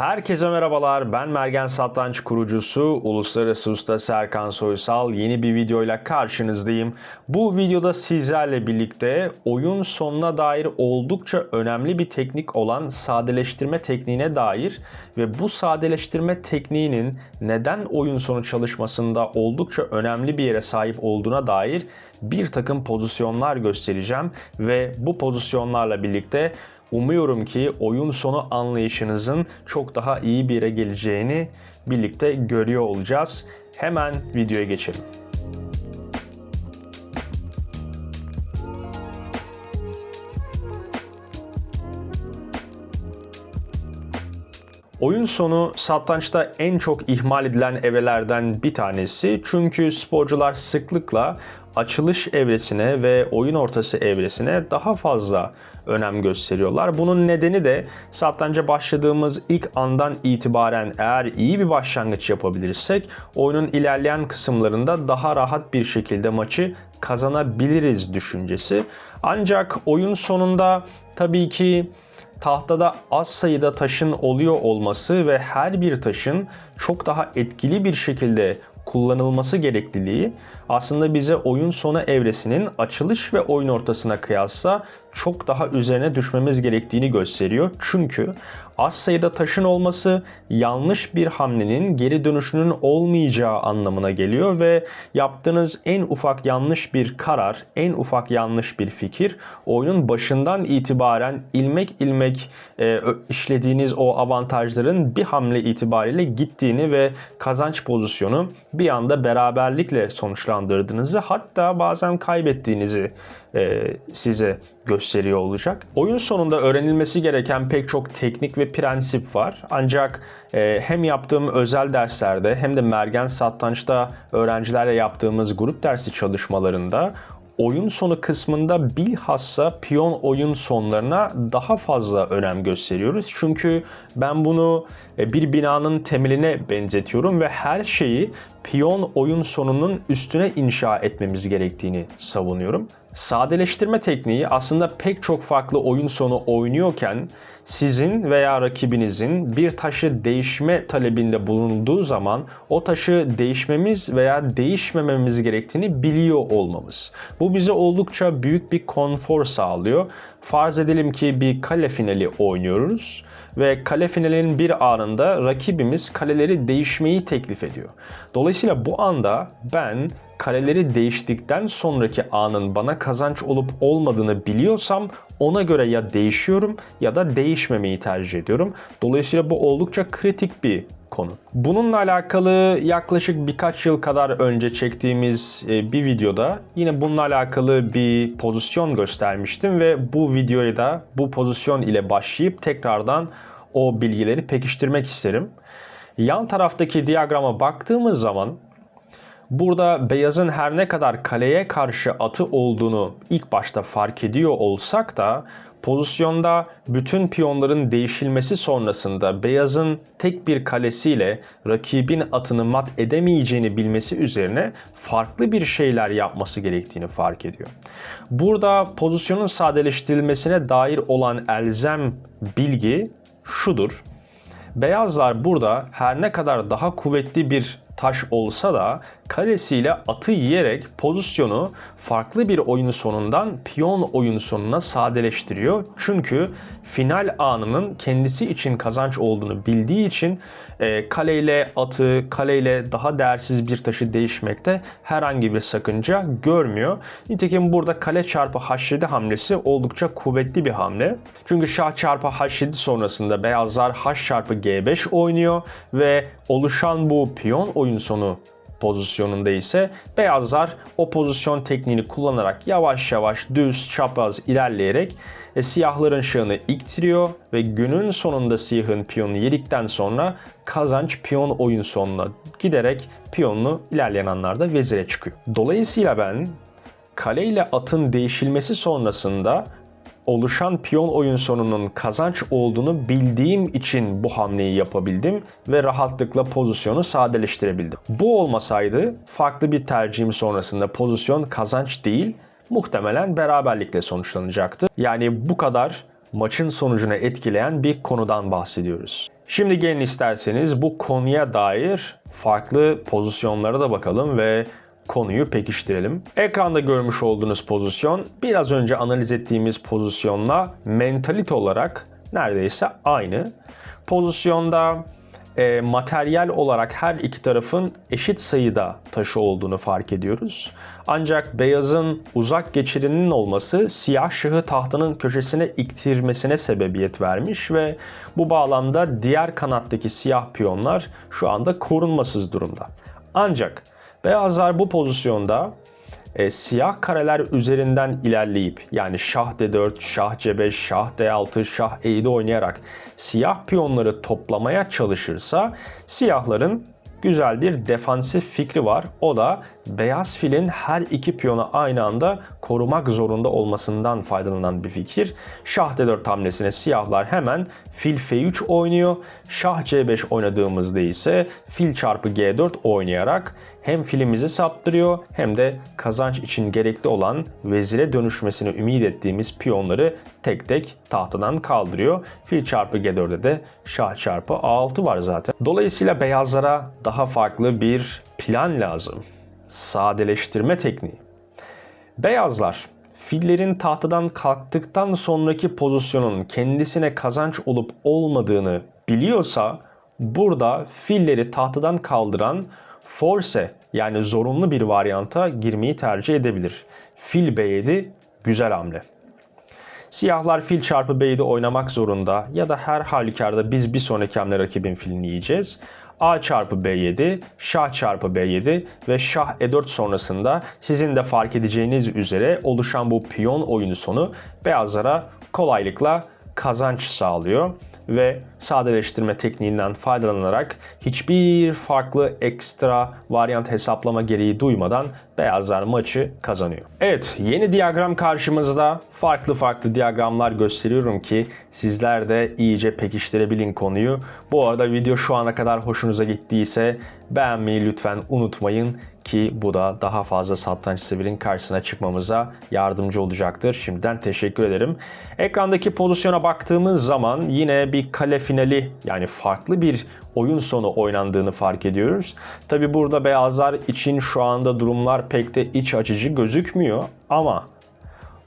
Herkese merhabalar. Ben Mergen Satranç kurucusu, uluslararası usta Serkan Soysal. Yeni bir videoyla karşınızdayım. Bu videoda sizlerle birlikte oyun sonuna dair oldukça önemli bir teknik olan sadeleştirme tekniğine dair ve bu sadeleştirme tekniğinin neden oyun sonu çalışmasında oldukça önemli bir yere sahip olduğuna dair bir takım pozisyonlar göstereceğim ve bu pozisyonlarla birlikte Umuyorum ki oyun sonu anlayışınızın çok daha iyi bir yere geleceğini birlikte görüyor olacağız. Hemen videoya geçelim. Oyun sonu satrançta en çok ihmal edilen evrelerden bir tanesi. Çünkü sporcular sıklıkla açılış evresine ve oyun ortası evresine daha fazla önem gösteriyorlar. Bunun nedeni de satranca başladığımız ilk andan itibaren eğer iyi bir başlangıç yapabilirsek oyunun ilerleyen kısımlarında daha rahat bir şekilde maçı kazanabiliriz düşüncesi. Ancak oyun sonunda tabii ki tahtada az sayıda taşın oluyor olması ve her bir taşın çok daha etkili bir şekilde kullanılması gerekliliği aslında bize oyun sonu evresinin açılış ve oyun ortasına kıyasla çok daha üzerine düşmemiz gerektiğini gösteriyor. Çünkü az sayıda taşın olması yanlış bir hamlenin geri dönüşünün olmayacağı anlamına geliyor ve yaptığınız en ufak yanlış bir karar, en ufak yanlış bir fikir oyunun başından itibaren ilmek ilmek e, işlediğiniz o avantajların bir hamle itibariyle gittiğini ve kazanç pozisyonu bir anda beraberlikle sonuçlandırdığınızı hatta bazen kaybettiğinizi size gösteriyor olacak. Oyun sonunda öğrenilmesi gereken pek çok teknik ve prensip var. Ancak e, hem yaptığım özel derslerde hem de Mergen Satranç'ta öğrencilerle yaptığımız grup dersi çalışmalarında oyun sonu kısmında bilhassa piyon oyun sonlarına daha fazla önem gösteriyoruz. Çünkü ben bunu e, bir binanın temeline benzetiyorum ve her şeyi piyon oyun sonunun üstüne inşa etmemiz gerektiğini savunuyorum. Sadeleştirme tekniği aslında pek çok farklı oyun sonu oynuyorken sizin veya rakibinizin bir taşı değişme talebinde bulunduğu zaman o taşı değişmemiz veya değişmememiz gerektiğini biliyor olmamız. Bu bize oldukça büyük bir konfor sağlıyor. Farz edelim ki bir kale finali oynuyoruz ve kale finalinin bir anında rakibimiz kaleleri değişmeyi teklif ediyor. Dolayısıyla bu anda ben kareleri değiştikten sonraki anın bana kazanç olup olmadığını biliyorsam ona göre ya değişiyorum ya da değişmemeyi tercih ediyorum. Dolayısıyla bu oldukça kritik bir konu. Bununla alakalı yaklaşık birkaç yıl kadar önce çektiğimiz e, bir videoda yine bununla alakalı bir pozisyon göstermiştim ve bu videoyu da bu pozisyon ile başlayıp tekrardan o bilgileri pekiştirmek isterim. Yan taraftaki diyagrama baktığımız zaman Burada beyazın her ne kadar kaleye karşı atı olduğunu ilk başta fark ediyor olsak da pozisyonda bütün piyonların değişilmesi sonrasında beyazın tek bir kalesiyle rakibin atını mat edemeyeceğini bilmesi üzerine farklı bir şeyler yapması gerektiğini fark ediyor. Burada pozisyonun sadeleştirilmesine dair olan elzem bilgi şudur. Beyazlar burada her ne kadar daha kuvvetli bir taş olsa da kalesiyle atı yiyerek pozisyonu farklı bir oyun sonundan piyon oyun sonuna sadeleştiriyor. Çünkü final anının kendisi için kazanç olduğunu bildiği için e, kaleyle atı, kaleyle daha değersiz bir taşı değişmekte herhangi bir sakınca görmüyor. Nitekim burada kale çarpı h7 hamlesi oldukça kuvvetli bir hamle. Çünkü şah çarpı h7 sonrasında beyazlar h çarpı g5 oynuyor ve oluşan bu piyon oyun sonu pozisyonunda ise beyazlar o pozisyon tekniğini kullanarak yavaş yavaş düz çapraz ilerleyerek e, siyahların şahını iktiriyor ve günün sonunda siyahın piyonu yedikten sonra kazanç piyon oyun sonuna giderek piyonlu ilerleyen anlarda vezire çıkıyor. Dolayısıyla ben kale ile atın değişilmesi sonrasında oluşan piyon oyun sonunun kazanç olduğunu bildiğim için bu hamleyi yapabildim ve rahatlıkla pozisyonu sadeleştirebildim. Bu olmasaydı farklı bir tercihim sonrasında pozisyon kazanç değil muhtemelen beraberlikle sonuçlanacaktı. Yani bu kadar maçın sonucunu etkileyen bir konudan bahsediyoruz. Şimdi gelin isterseniz bu konuya dair farklı pozisyonlara da bakalım ve konuyu pekiştirelim. Ekranda görmüş olduğunuz pozisyon biraz önce analiz ettiğimiz pozisyonla mentalite olarak neredeyse aynı. Pozisyonda e, materyal olarak her iki tarafın eşit sayıda taşı olduğunu fark ediyoruz. Ancak beyazın uzak geçirinin olması siyah şahı tahtanın köşesine iktirmesine sebebiyet vermiş ve bu bağlamda diğer kanattaki siyah piyonlar şu anda korunmasız durumda. Ancak beyazlar bu pozisyonda e, siyah kareler üzerinden ilerleyip yani şah d4, şah c5, şah d6, şah e7 oynayarak siyah piyonları toplamaya çalışırsa siyahların güzel bir defansif fikri var. O da beyaz filin her iki piyonu aynı anda korumak zorunda olmasından faydalanan bir fikir. Şah d4 hamlesine siyahlar hemen fil f3 oynuyor. Şah c5 oynadığımızda ise fil çarpı g4 oynayarak hem filimizi saptırıyor hem de kazanç için gerekli olan vezire dönüşmesini ümit ettiğimiz piyonları tek tek tahtadan kaldırıyor. Fil çarpı G4'de de şah çarpı A6 var zaten. Dolayısıyla beyazlara daha farklı bir plan lazım. Sadeleştirme tekniği. Beyazlar fillerin tahtadan kalktıktan sonraki pozisyonun kendisine kazanç olup olmadığını biliyorsa burada filleri tahtadan kaldıran force yani zorunlu bir varyanta girmeyi tercih edebilir. Fil B7 güzel hamle. Siyahlar fil çarpı B7 oynamak zorunda ya da her halükarda biz bir sonraki hamle rakibin filini yiyeceğiz. A çarpı B7, şah çarpı B7 ve şah E4 sonrasında sizin de fark edeceğiniz üzere oluşan bu piyon oyunu sonu beyazlara kolaylıkla kazanç sağlıyor ve sadeleştirme tekniğinden faydalanarak hiçbir farklı ekstra varyant hesaplama gereği duymadan beyazlar maçı kazanıyor. Evet yeni diyagram karşımızda farklı farklı diyagramlar gösteriyorum ki sizler de iyice pekiştirebilin konuyu. Bu arada video şu ana kadar hoşunuza gittiyse beğenmeyi lütfen unutmayın ki bu da daha fazla satranç severin karşısına çıkmamıza yardımcı olacaktır. Şimdiden teşekkür ederim. Ekrandaki pozisyona baktığımız zaman yine bir kale finali yani farklı bir oyun sonu oynandığını fark ediyoruz. Tabi burada beyazlar için şu anda durumlar pek de iç açıcı gözükmüyor ama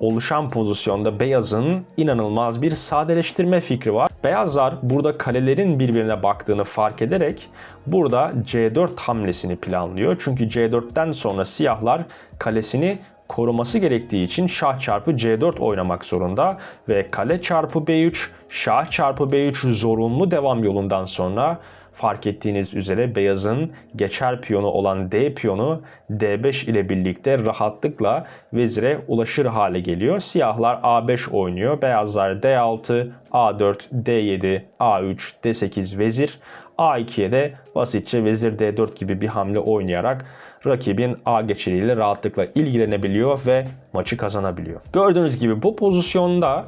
oluşan pozisyonda beyazın inanılmaz bir sadeleştirme fikri var. Beyazlar burada kalelerin birbirine baktığını fark ederek burada C4 hamlesini planlıyor. Çünkü C4'ten sonra siyahlar kalesini koruması gerektiği için şah çarpı C4 oynamak zorunda ve kale çarpı B3, şah çarpı B3 zorunlu devam yolundan sonra fark ettiğiniz üzere beyazın geçer piyonu olan D piyonu D5 ile birlikte rahatlıkla vezire ulaşır hale geliyor. Siyahlar A5 oynuyor. Beyazlar D6, A4, D7, A3, D8 vezir. A2'ye de basitçe vezir D4 gibi bir hamle oynayarak rakibin A geçiriyle rahatlıkla ilgilenebiliyor ve maçı kazanabiliyor. Gördüğünüz gibi bu pozisyonda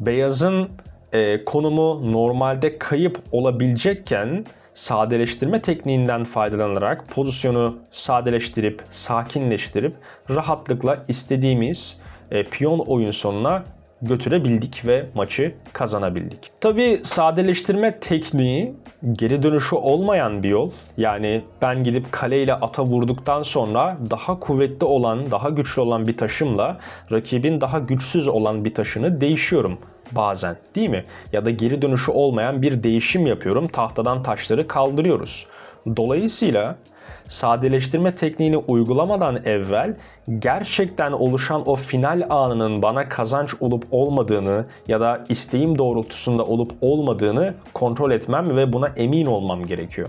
beyazın e, konumu normalde kayıp olabilecekken sadeleştirme tekniğinden faydalanarak pozisyonu sadeleştirip, sakinleştirip rahatlıkla istediğimiz e, piyon oyun sonuna götürebildik ve maçı kazanabildik. Tabi sadeleştirme tekniği geri dönüşü olmayan bir yol. Yani ben gidip kaleyle ata vurduktan sonra daha kuvvetli olan, daha güçlü olan bir taşımla rakibin daha güçsüz olan bir taşını değişiyorum bazen değil mi? Ya da geri dönüşü olmayan bir değişim yapıyorum. Tahtadan taşları kaldırıyoruz. Dolayısıyla sadeleştirme tekniğini uygulamadan evvel gerçekten oluşan o final anının bana kazanç olup olmadığını ya da isteğim doğrultusunda olup olmadığını kontrol etmem ve buna emin olmam gerekiyor.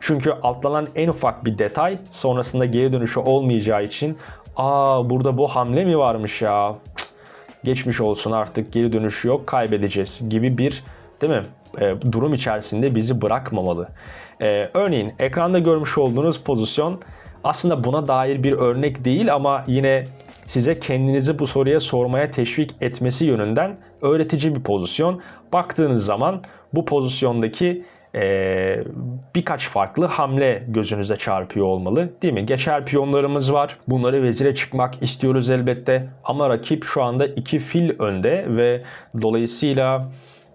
Çünkü atlanan en ufak bir detay sonrasında geri dönüşü olmayacağı için aa burada bu hamle mi varmış ya geçmiş olsun artık geri dönüşü yok kaybedeceğiz gibi bir değil mi e, durum içerisinde bizi bırakmamalı. E, örneğin ekranda görmüş olduğunuz pozisyon aslında buna dair bir örnek değil ama yine size kendinizi bu soruya sormaya teşvik etmesi yönünden öğretici bir pozisyon. Baktığınız zaman bu pozisyondaki e, birkaç farklı hamle gözünüze çarpıyor olmalı değil mi? Geçer piyonlarımız var. Bunları vezire çıkmak istiyoruz elbette. Ama rakip şu anda iki fil önde ve dolayısıyla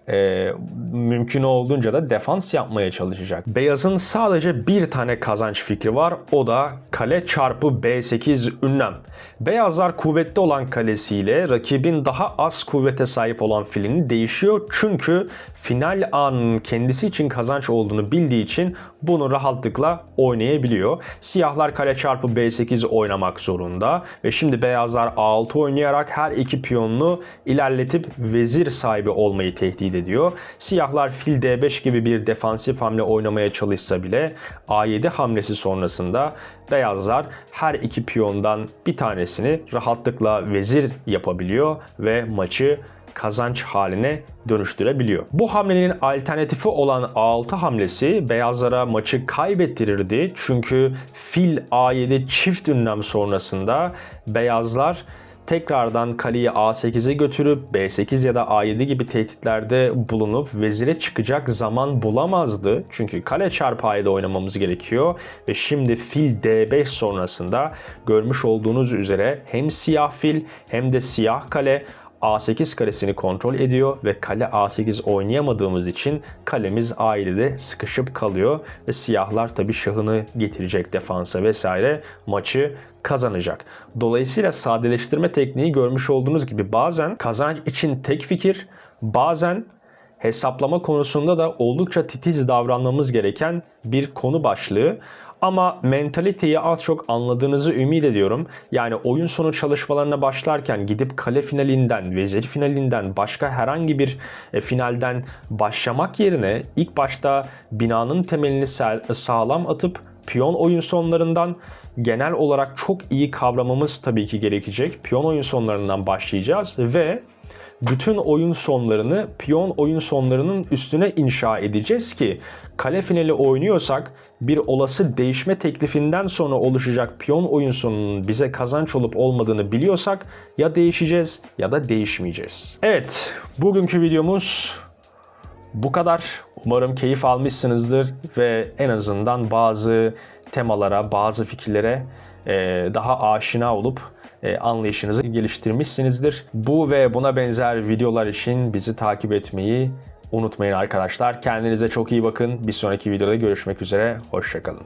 e, mümkün olduğunca da defans yapmaya çalışacak. Beyaz'ın sadece bir tane kazanç fikri var. O da kale çarpı B8 ünlem. Beyazlar kuvvetli olan kalesiyle rakibin daha az kuvvete sahip olan filini değişiyor. Çünkü final anının kendisi için kazanç olduğunu bildiği için bunu rahatlıkla oynayabiliyor. Siyahlar kale çarpı B8 oynamak zorunda ve şimdi beyazlar A6 oynayarak her iki piyonunu ilerletip vezir sahibi olmayı tehdit ediyor. Siyahlar fil D5 gibi bir defansif hamle oynamaya çalışsa bile A7 hamlesi sonrasında beyazlar her iki piyondan bir tanesini rahatlıkla vezir yapabiliyor ve maçı kazanç haline dönüştürebiliyor. Bu hamlenin alternatifi olan A6 hamlesi beyazlara maçı kaybettirirdi. Çünkü fil A7 çift ünlem sonrasında beyazlar tekrardan kaleyi A8'e götürüp B8 ya da A7 gibi tehditlerde bulunup vezire çıkacak zaman bulamazdı. Çünkü kale çarpı A7 oynamamız gerekiyor. Ve şimdi fil D5 sonrasında görmüş olduğunuz üzere hem siyah fil hem de siyah kale A8 karesini kontrol ediyor ve kale A8 oynayamadığımız için kalemiz A7'de sıkışıp kalıyor. Ve siyahlar tabi şahını getirecek defansa vesaire. Maçı kazanacak. Dolayısıyla sadeleştirme tekniği görmüş olduğunuz gibi bazen kazanç için tek fikir, bazen hesaplama konusunda da oldukça titiz davranmamız gereken bir konu başlığı. Ama mentaliteyi az çok anladığınızı ümit ediyorum. Yani oyun sonu çalışmalarına başlarken gidip kale finalinden, vezir finalinden, başka herhangi bir e, finalden başlamak yerine ilk başta binanın temelini sa- sağlam atıp piyon oyun sonlarından genel olarak çok iyi kavramamız tabii ki gerekecek. Piyon oyun sonlarından başlayacağız ve bütün oyun sonlarını piyon oyun sonlarının üstüne inşa edeceğiz ki kale finali oynuyorsak bir olası değişme teklifinden sonra oluşacak piyon oyun sonunun bize kazanç olup olmadığını biliyorsak ya değişeceğiz ya da değişmeyeceğiz. Evet, bugünkü videomuz bu kadar. Umarım keyif almışsınızdır ve en azından bazı temalara, bazı fikirlere e, daha aşina olup e, anlayışınızı geliştirmişsinizdir. Bu ve buna benzer videolar için bizi takip etmeyi unutmayın arkadaşlar. Kendinize çok iyi bakın. Bir sonraki videoda görüşmek üzere. Hoşçakalın.